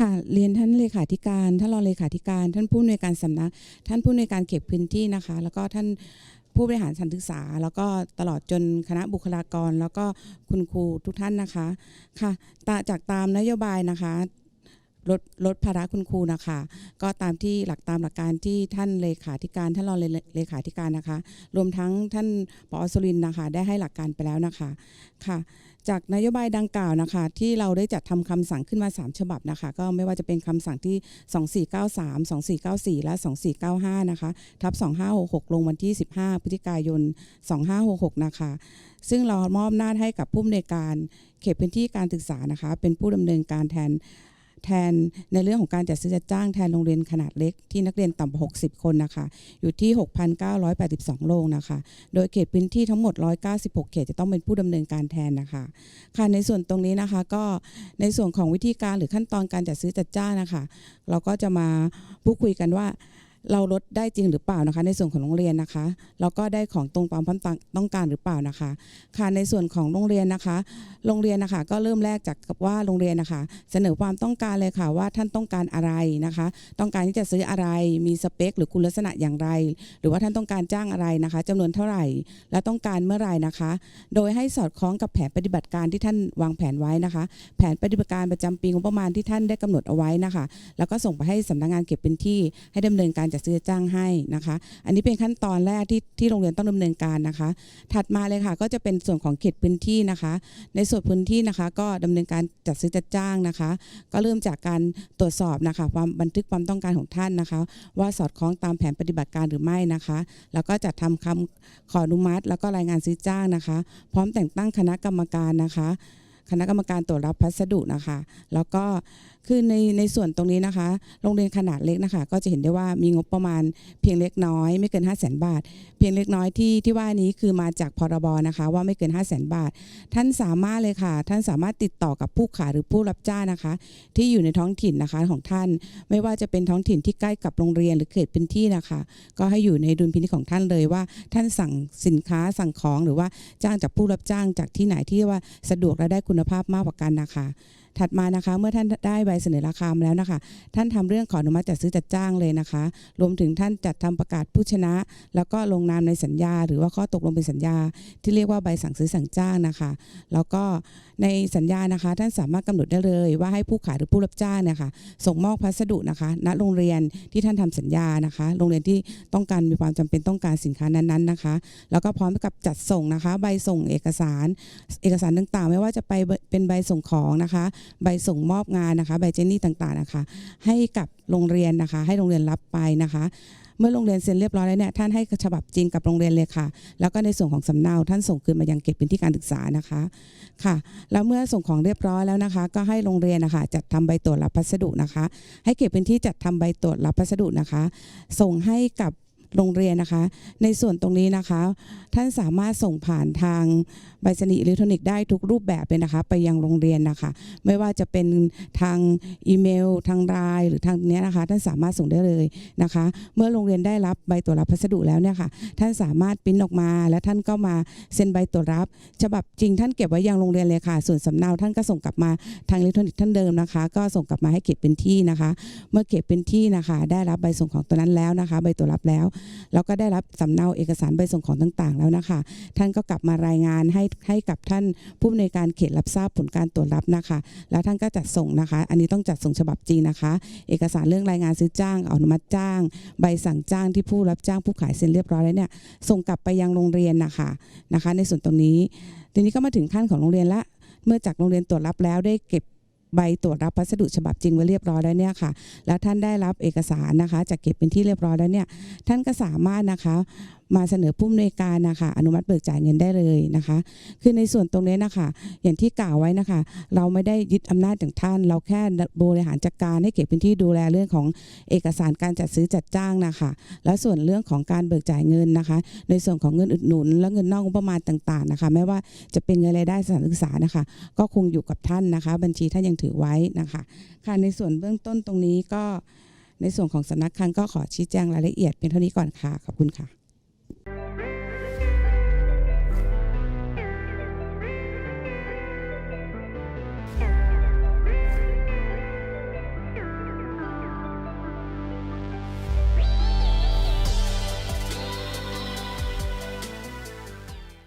ค่ะเรียนท่านเลขาธิการท่านรองเลขาธิการ ท่านผู้อำนวยการสำนัก ท่านผู้อำนวยการเขตพื้นที่นะคะ แล้วก็ท่านผู้บริหารสถานศึกษา แล้วก็ตลอดจนคณะบุคลากร แล้วก็คุณครูทุกท่านนะคะค่ะจากตามนโยบายนะคะ ลดลดภาระคุณครูนะคะ ก็ตามที่หลักตามหลักการที่ท่านเลขาธิการท่านรองเลเลขาธิการนะคะ รวมทั้งท่านปอสุรินนะคะ ได้ให้หลักการไปแล้วนะคะค่ะจากนโยบายดังกล่าวนะคะ ที่เราได้จัดทำคำสั่งขึ้นมา 3 ฉบับนะคะ ก็ไม่ว่าจะเป็นคำสั่งที่ 2493 2494 และ 2495 นะคะ ทับ 2566 ลงวันที่ 15 พฤศจิกายน 2566 นะคะ ซึ่งเรามอบหน้าให้กับผู้อำนวยการเขตพื้นที่การศึกษานะคะ เป็นผู้ดำเนินการแทน แทนในเรื่องของการจัดซื้อจัดจ้างแทนโรงเรียนขนาดเล็กที่นักเรียนต่ำกว่า 60 คนนะคะ อยู่ที่ 6,982 โรงนะคะ โดยเขตพื้นที่ทั้งหมด 196 เขตจะต้องเป็นผู้ดำเนินการแทนนะคะค่ะในส่วนตรงนี้นะคะก็ในส่วนของวิธีการหรือขั้นตอนการจัดซื้อจัดจ้างนะคะ เราก็จะมาพูดคุยกันว่า เราลดได้จริงหรือเปล่านะคะ ในส่วนของโรงเรียนนะคะแล้วก็ได้ของตรงความต้องการหรือเปล่านะคะ ค่ะในส่วนของโรงเรียนนะคะ โรงเรียนนะคะก็เริ่มแรกจากกับว่าโรงเรียนนะคะ เสนอความต้องการเลยค่ะว่าท่านต้องการอะไรนะคะ ต้องการที่จะซื้ออะไรมีสเปค หรือคุณลักษณะอย่างไร หรือว่าท่านต้องการจ้างอะไรนะคะจำนวนเท่าไหร่ และต้องการเมื่อไหร่นะคะ โดยให้สอดคล้องกับแผนปฏิบัติการที่ท่านวางแผนไว้นะคะ แผนปฏิบัติการประจำปีงบประมาณที่ท่านได้กำหนดเอาไว้นะคะ แล้วก็ส่งไปให้สำนักงานเก็บเป็นที่ให้ดำเนินการจัดซื้อจ้างให้นะคะ อันนี้เป็นขั้นตอนแรกที่ที่โรงเรียนต้องดำเนินการนะคะ ถัดมาเลยค่ะก็จะเป็นส่วนของเขตพื้นที่นะคะ ในส่วนพื้นที่นะคะ ก็ดำเนินการจัดซื้อจัดจ้างนะคะ ก็เริ่มจากการตรวจสอบนะคะ ความบันทึกความต้องการของท่านนะคะ ว่าสอดคล้องตามแผนปฏิบัติการหรือไม่นะคะ แล้วก็จัดทำคำขออนุมัติ แล้วก็รายงานซื้อจ้างนะคะ พร้อมแต่งตั้งคณะกรรมการนะคะ คณะกรรมการตรวจรับพัสดุนะคะ แล้วก็คือในในส่วนตรงนี้นะคะ โรงเรียนขนาดเล็กนะคะ ก็จะเห็นได้ว่ามีงบประมาณเพียงเล็กน้อย ไม่เกิน 5 0 0 0 0 0บาท เพียงเล็กน้อยที่ที่ว่านี้คือมาจากพรบนะคะ ว่าไม่เกิน 5 0 0 0 0 0บาท ท่านสามารถเลยค่ะ ท่านสามารถติดต่อกับผู้ขายหรือผู้รับจ้างนะคะ ที่อยู่ในท้องถิ่นนะคะของท่าน ไม่ว่าจะเป็นท้องถิ่นที่ใกล้กับโรงเรียนหรือเขตพื้นที่นะคะ ก็ให้อยู่ในดุลพินิจของท่านเลยว่า ท่านสั่งสินค้าสั่งของหรือว่าจ้างจากผู้รับจ้างจากที่ไหนที่ว่าสะดวกและได้คุณณภาพมากกว่ากันนะคะ ถัดมานะคะ เมื่อท่านได้ใบเสนอราคามาแล้วนะคะ ท่านทำเรื่องขออนุมัติจัดซื้อจัดจ้างเลยนะคะ รวมถึงท่านจัดทำประกาศผู้ชนะ แล้วก็ลงนามในสัญญา หรือว่าข้อตกลงเป็นสัญญา ที่เรียกว่าใบสั่งซื้อสั่งจ้างนะคะ แล้วก็ในสัญญานะคะ ท่านสามารถกำหนดได้เลย ว่าให้ผู้ขายหรือผู้รับจ้างเนี่ยค่ะส่งมอบพัสดุนะคะ ณโรงเรียนที่ท่านทำสัญญานะคะ โรงเรียนที่ต้องการมีความจำเป็นต้องการสินค้านั้นๆนะคะ แล้วก็พร้อมกับจัดส่งนะคะ ใบส่งเอกสาร เอกสารต่างๆ ไม่ว่าจะไปเป็นใบส่งของนะคะใบส่งมอบงานนะคะ ใบเจนนี่ต่างๆนะคะ ให้กับโรงเรียนนะคะ ให้โรงเรียนรับไปนะคะเมื่อโรงเรียนเซ็นเรียบร้อยแล้วเนี่ยท่านให้ฉบับจริงกับโรงเรียนเลยค่ะ แล้วก็ในส่วนของสำเนาท่านส่งคืนมายังเก็บพื้นที่การศึกษานะคะค่ะแล้วเมื่อส่งของเรียบร้อยแล้วนะคะ ก็ให้โรงเรียนนะคะจัดทำใบตรวจรับพัสดุนะคะ ให้เก็บพื้นที่จัดทำใบตรวจรับพัสดุนะคะ ส่งให้กับ โรงเรียนนะคะ ในส่วนตรงนี้นะคะ ท่านสามารถส่งผ่านทางใบสนีย์อิเล็กทรอนิกส์ได้ทุกรูปแบบเลยนะคะ ไปยังโรงเรียนนะคะ ไม่ว่าจะเป็นทางอีเมล ทางไลน์หรือทางเนี้ยนะคะ ท่านสามารถส่งได้เลยนะคะ เมื่อโรงเรียนได้รับใบตรวจรับพัสดุแล้วเนี่ยค่ะ ท่านสามารถปริ้นออกมา แล้วท่านก็มาเซ็นใบตรวจรับ ฉบับจริงท่านเก็บไว้ยังโรงเรียนเลยค่ะ ส่วนสำเนาท่านก็ส่งกลับมาทางอิเล็กทรอนิกส์ท่านเดิมนะคะ ก็ส่งกลับมาให้เก็บเป็นที่นะคะ เมื่อเก็บเป็นที่นะคะ ได้รับใบส่งของตัวนั้นแล้วนะคะ ใบตรวจรับแล้วแล้วก็ได้รับสำเนาเอกสารใบส่งของต่างๆ แล้วนะคะ ท่านก็กลับมารายงานให้ให้กับท่านผู้อำนวยการเขตรับทราบผลการตรวจรับนะคะ แล้วท่านก็จัดส่งนะคะ อันนี้ต้องจัดส่งฉบับจริงนะคะ เอกสารเรื่องรายงานซื้อจ้างอนุมัติจ้าง ใบสั่งจ้างที่ผู้รับจ้างผู้ขายเซ็นเรียบร้อยแล้วเนี่ยส่งกลับไปยังโรงเรียนนะคะนะคะ ในส่วนตรงนี้ ทีนี้ก็มาถึงขั้นของโรงเรียนละเมื่อจากโรงเรียนตรวจรับแล้วได้เก็บ ใบตรวจรับพัสดุฉบับจริงไว้เรียบร้อยแล้วเนี่ยค่ะ แล้วท่านได้รับเอกสารนะคะจากเก็บเป็นที่เรียบร้อยแล้วเนี่ยท่านก็สามารถนะคะ มาเสนอผู้อำนวยการนะคะอนุมัติเบิกจ่ายเงินได้เลยนะคะ คือในส่วนตรงนี้นะคะ อย่างที่กล่าวไว้นะคะ เราไม่ได้ยึดอำนาจจากท่าน เราแค่บริหารจัดการให้เก็บพื้นที่ดูแลเรื่องของเอกสารการจัดซื้อจัดจ้างนะคะ แล้วส่วนเรื่องของการเบิกจ่ายเงินนะคะ ในส่วนของเงินอุดหนุน และเงินนอกงบประมาณต่างๆนะคะ ไม่ว่าจะเป็นเงินรายได้สถานศึกษานะคะ ก็คงอยู่กับท่านนะคะ บัญชีท่านยังถือไว้นะคะค่ะในส่วนเบื้องต้นตรงนี้ก็ในส่วนของสำนักคลังก็ขอชี้แจงรายละเอียดเป็นเท่านี้ก่อนค่ะ ขอบคุณค่ะ